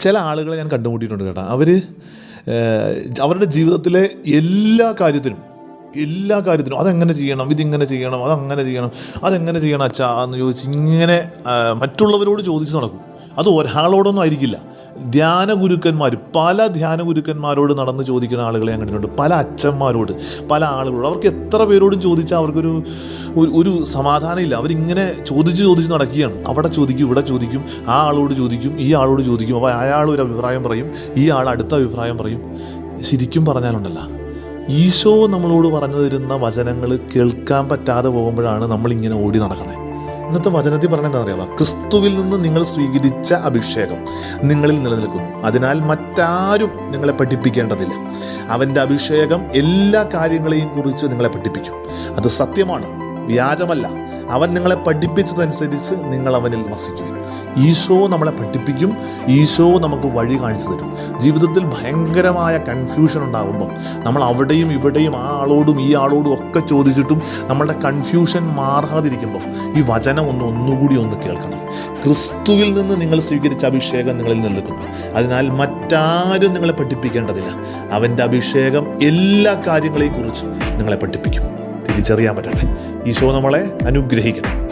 ചില ആളുകളെ ഞാൻ കണ്ടുമുട്ടിയിട്ടുണ്ട് കേട്ടോ. അവർ അവരുടെ ജീവിതത്തിലെ എല്ലാ കാര്യത്തിനും എല്ലാ കാര്യത്തിനും അതെങ്ങനെ ചെയ്യണം ഇതിങ്ങനെ ചെയ്യണം അതങ്ങനെ ചെയ്യണം അതെങ്ങനെ ചെയ്യണം അച്ഛാ എന്ന് ചോദിച്ച് ഇങ്ങനെ മറ്റുള്ളവരോട് ചോദിച്ച് നടക്കും. അത് ഒരാളോടൊന്നും ആയിരിക്കില്ല. ധ്യാന ഗുരുക്കന്മാർ പല ധ്യാന ഗുരുക്കന്മാരോട് നടന്ന് ചോദിക്കുന്ന ആളുകളെ ഞാൻ പല അച്ഛന്മാരോട് പല ആളുകളോട്. അവർക്ക് എത്ര പേരോടും ചോദിച്ചാൽ അവർക്കൊരു ഒരു- ഒരു സമാധാനമില്ല. അവരിങ്ങനെ ചോദിച്ച് ചോദിച്ച് നടക്കുകയാണ്. അവിടെ ചോദിക്കും ഇവിടെ ചോദിക്കും ആ ആളോട് ചോദിക്കും ഈ ആളോട് ചോദിക്കും. അപ്പോൾ അയാൾ ഒരു അഭിപ്രായം പറയും ഈ ആൾ അടുത്ത അഭിപ്രായം പറയും. ശരിക്കും പറഞ്ഞാലുണ്ടല്ല. ഈശോ നമ്മളോട് പറഞ്ഞു തരുന്ന വചനങ്ങൾ കേൾക്കാൻ പറ്റാതെ പോകുമ്പോഴാണ് നമ്മളിങ്ങനെ ഓടി നടക്കണേ. ഇന്നത്തെ വചനത്തിൽ പറഞ്ഞ എന്താ അറിയാമോ? ക്രിസ്തുവിൽ നിന്ന് നിങ്ങൾ സ്വീകരിച്ച അഭിഷേകം നിങ്ങളിൽ നിലനിൽക്കുന്നു. അതിനാൽ മറ്റാരും നിങ്ങളെ പഠിപ്പിക്കേണ്ടതില്ല. അവന്റെ അഭിഷേകം എല്ലാ കാര്യങ്ങളെയും കുറിച്ച് നിങ്ങളെ പഠിപ്പിക്കും. അത് സത്യമാണ്. വ്യാജമല്ല. അവൻ നിങ്ങളെ പഠിപ്പിച്ചതനുസരിച്ച് നിങ്ങൾ അവനിൽ വസിക്കുക ഈശോ നമ്മളെ പഠിപ്പിക്കും. ഈശോ നമുക്ക് വഴി കാണിച്ചു തരും. ജീവിതത്തിൽ ഭയങ്കരമായ കൺഫ്യൂഷൻ ഉണ്ടാകുമ്പോൾ നമ്മൾ അവിടെയും ഇവിടെയും ആ ആളോടും ഈ ആളോടും ഒക്കെ ചോദിച്ചിട്ടും നമ്മളുടെ കൺഫ്യൂഷൻ മാറാതിരിക്കുമ്പോൾ ഈ വചനം ഒന്ന് ഒന്നുകൂടി ഒന്ന് കേൾക്കണം. ക്രിസ്തുവിൽ നിന്ന് നിങ്ങൾ സ്വീകരിച്ച അഭിഷേകം നിങ്ങളിൽ നിൽക്കുന്നു അതിനാൽ മറ്റാരും നിങ്ങളെ പഠിപ്പിക്കേണ്ടതില്ല. അവന്റെ അഭിഷേകം എല്ലാ കാര്യങ്ങളെയും കുറിച്ച് നിങ്ങളെ പഠിപ്പിക്കും. തിരിച്ചറിയാൻ പറ്റട്ടെ. ഈശോ നമ്മളെ അനുഗ്രഹിക്കണം